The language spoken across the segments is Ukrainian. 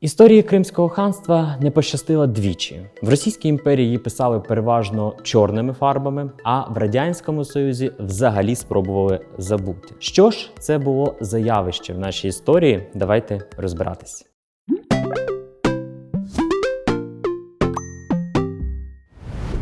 Історії Кримського ханства не пощастило двічі. В Російській імперії її писали переважно чорними фарбами, а в Радянському Союзі взагалі спробували забути. Що ж це було за явище в нашій історії? Давайте розбиратись.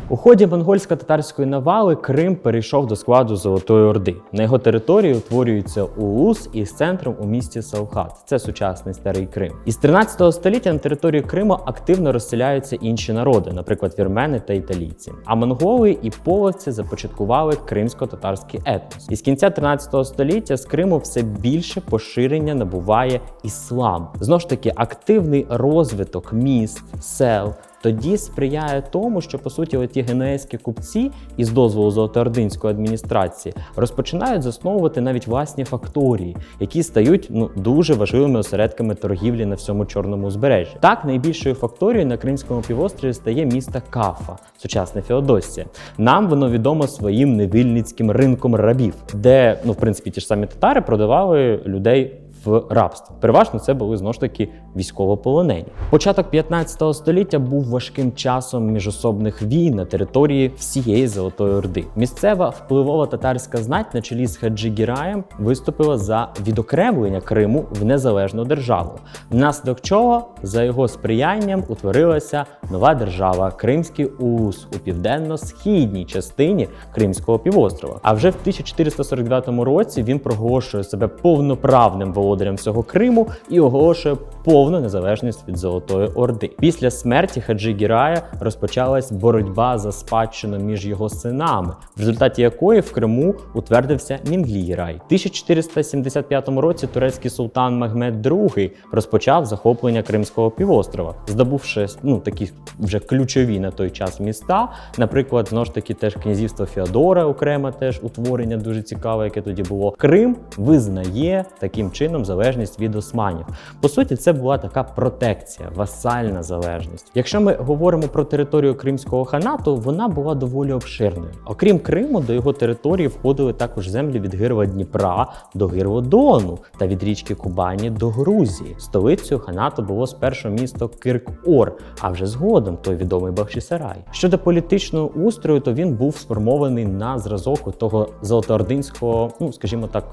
У ході монгольсько-татарської навали Крим перейшов до складу Золотої Орди. На його території утворюється Улус із центром у місті Салхат. Це сучасний старий Крим. Із 13 століття на території Криму активно розселяються інші народи, наприклад, вірмени та італійці. А монголи і половці започаткували кримсько-татарський етнос. Із кінця 13 століття з Криму все більше поширення набуває іслам. Знову ж таки, активний розвиток міст, сел тоді сприяє тому, що по суті оті генуезькі купці із дозволу золотоординської адміністрації розпочинають засновувати навіть власні факторії, які стають ну дуже важливими осередками торгівлі на всьому чорному узбережжі. Так, найбільшою факторією на Кримському півострові стає місто Кафа, сучасне Феодосія. Нам воно відомо своїм невільницьким ринком рабів, де ну в принципі ті ж самі татари продавали людей в рабство. Переважно це були знову ж таки військовополонені. Початок 15 століття був важким часом міжособних війн на території всієї Золотої Орди. Місцева впливова татарська знать на чолі з Хаджі Гіраєм виступила за відокремлення Криму в незалежну державу, внаслідок чого за його сприянням утворилася нова держава Кримський Улус у південно-східній частині Кримського півострова. А вже в 1449 році він проголошує себе повноправним володарем всього Криму і оголошує повну незалежність від Золотої Орди. Після смерті Хаджі Гірая розпочалась боротьба за спадщину між його синами, в результаті якої в Криму утвердився Мінглі Гірай. В 1475 році турецький султан Мехмед II розпочав захоплення Кримського півострова, здобувши ну такі вже ключові на той час міста. Наприклад, знову ж таки теж князівство Феодора, окремо теж утворення дуже цікаве, яке тоді було. Крим визнає таким чином залежність від османів. По суті, це була така протекція, васальна залежність. Якщо ми говоримо про територію Кримського ханату, вона була доволі обширною. Окрім Криму, до його території входили також землі від гирва Дніпра до гирва Дону та від річки Кубані до Грузії. Столицею ханату було спершу місто Кирк-Ор, а вже згодом той відомий Бахчисарай. Щодо політичного устрою, то він був сформований на зразок того золотоординського, ну скажімо так,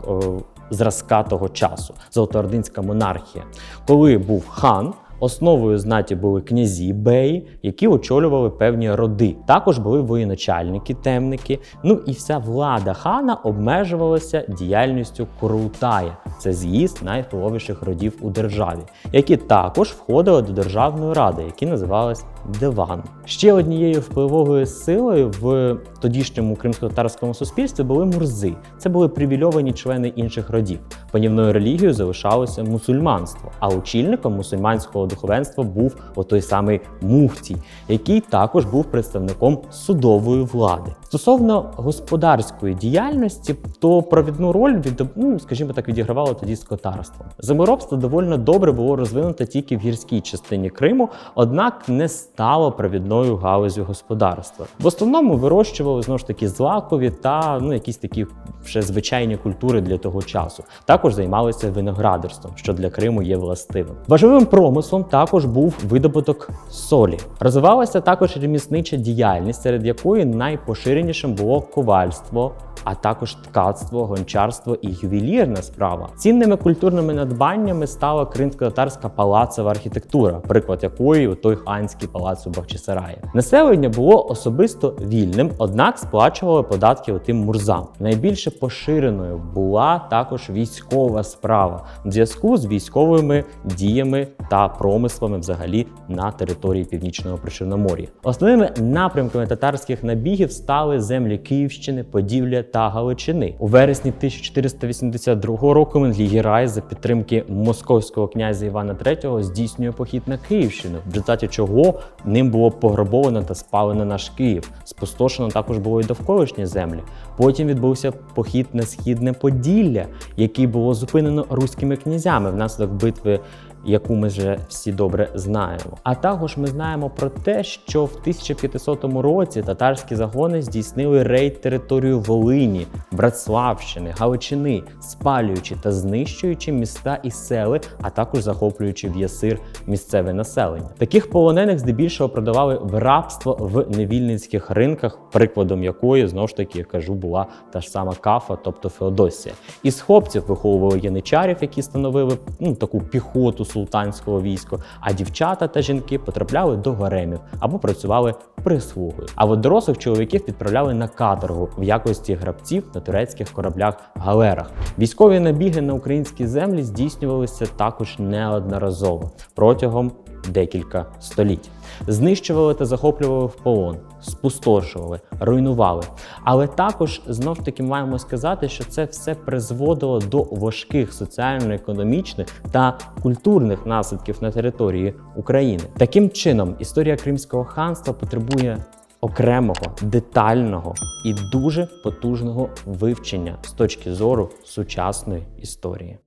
зразка того часу, золотоординська монархія, коли був хан. Основою знаті були князі беї, які очолювали певні роди. Також були воєначальники, темники. Ну і вся влада хана обмежувалася діяльністю Курултая. Це з'їзд найвпливовіших родів у державі, які також входили до державної ради, які називались Диван. Ще однією впливовою силою в тодішньому кримсько-татарському суспільстві були мурзи. Це були привільовані члени інших родів. Панівною релігією залишалося мусульманство, а очільником мусульманського духовенства був отой самий муфтій, який також був представником судової влади. Стосовно господарської діяльності, то провідну роль від ну, скажімо так, відігравало тоді скотарство. Землеробство доволі добре було розвинуто тільки в гірській частині Криму, однак не стало провідною галузю господарства. В основному вирощували знову ж таки злакові та ну якісь такі вже звичайні культури для того часу. Також займалися виноградарством, що для Криму є властивим. Важливим промислом також був видобуток солі. Розвивалася також реміснича діяльність, серед якої найпоширенішим було ковальство. А також ткацтво, гончарство і ювелірна справа. Цінними культурними надбаннями стала кримсько-татарська палацова архітектура, приклад якої той ханський палац у Бахчисараї. Населення було особисто вільним, однак сплачували податки отим мурзам. Найбільше поширеною була також військова справа в зв'язку з військовими діями та промислами взагалі на території північного Причорномор'я. Основними напрямками татарських набігів стали землі Київщини, Поділля та Галичини. У вересні 1482 року Менглігірай за підтримки московського князя Івана III здійснює похід на Київщину, в результаті чого ним було пограбовано та спалено наш Київ. Спустошено також було і довколишні землі. Потім відбувся похід на східне Поділля, який було зупинено руськими князями внаслідок битви яку ми вже всі добре знаємо. А також ми знаємо про те, що в 1500 році татарські загони здійснили рейд територію Волині, Братславщини, Галичини, спалюючи та знищуючи міста і сели, а також захоплюючи в ясир місцеве населення. Таких полонених здебільшого продавали в рабство в невільницьких ринках, прикладом якої знову ж таки я кажу була та ж сама кафа, тобто Феодосія. Із хлопців виховували яничарів, які становили ну, таку піхоту султанського війська, а дівчата та жінки потрапляли до гаремів або працювали прислугою. А от дорослих чоловіків відправляли на каторгу в якості грабців на турецьких кораблях галерах. Військові набіги на українські землі здійснювалися також неодноразово протягом декілька століть. Знищували та захоплювали в полон, спустошували, руйнували. Але також знов таки маємо сказати, що це все призводило до важких соціально-економічних та культурних наслідків на території України. Таким чином, історія Кримського ханства потребує окремого, детального і дуже потужного вивчення з точки зору сучасної історії.